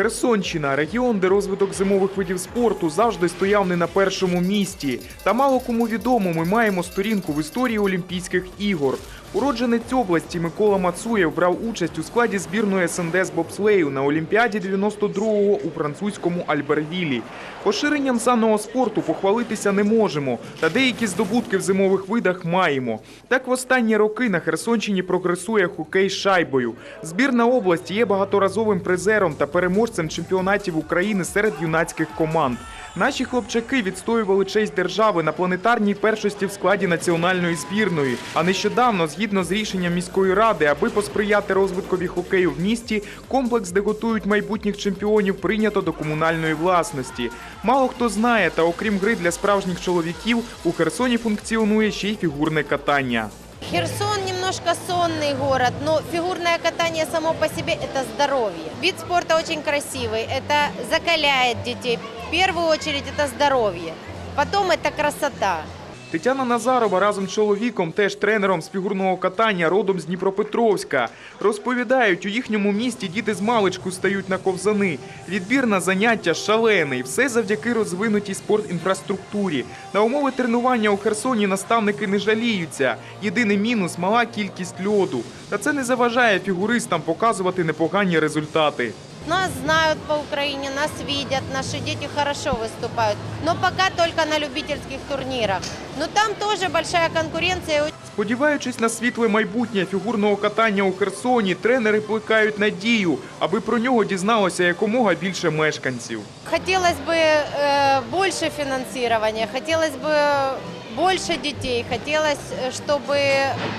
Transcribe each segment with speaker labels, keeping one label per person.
Speaker 1: Херсонщина регіон, де розвиток зимових видів спорту завжди стояв не на першому місці. Та мало кому відомо, ми маємо сторінку в історії Олімпійських ігор. Уродженець області Микола Мацуєв брав участь у складі збірної СНД з бобслею на Олімпіаді 92-го у французькому Альбервілі. Поширенням санного спорту похвалитися не можемо, та деякі здобутки в зимових видах маємо. Так в останні роки на Херсонщині прогресує хокей з шайбою. Збірна області є багаторазовим призером та переможцем чемпіонатів України серед юнацьких команд. Наші хлопчаки відстоювали честь держави на планетарній першості в складі національної збірної. А нещодавно, згідно з рішенням міської ради, аби посприяти розвиткові хокею в місті, комплекс, де готують майбутніх чемпіонів, прийнято до комунальної власності. Мало хто знає, та окрім гри для справжніх чоловіків, у Херсоні функціонує ще й фігурне катання.
Speaker 2: Херсон немножко сонный город, но фигурное катание само по себе – это здоровье. Вид спорта очень красивый, это закаляет детей. В первую очередь это здоровье, потом это красота.
Speaker 1: Тетяна Назарова разом з чоловіком, теж тренером з фігурного катання, родом з Дніпропетровська. Розповідають, у їхньому місті діти з маличку стають на ковзани. Відбір на заняття шалений. Все завдяки розвинутій спортінфраструктурі. На умови тренування у Херсоні наставники не жаліються. Єдиний мінус мала кількість льоду. Та це не заважає фігуристам показувати непогані результати.
Speaker 2: Нас знают по Украине, нас видят, наши дети хорошо выступают. Но пока только на любительских турнирах. Но там тоже большая конкуренция.
Speaker 1: Сподіваючись на світле майбутнє фігурного катання у Херсоні, тренери плекають надію, аби про нього дізналося якомога більше мешканців.
Speaker 2: Хотелось бы э, больше финансирования, хотелось бы больше детей, хотелось, э, чтобы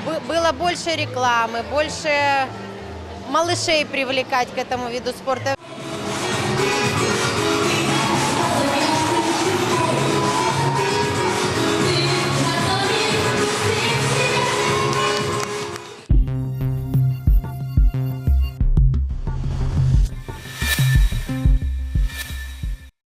Speaker 2: бы- было больше рекламы, больше малышей привлекать к этому виду спорта.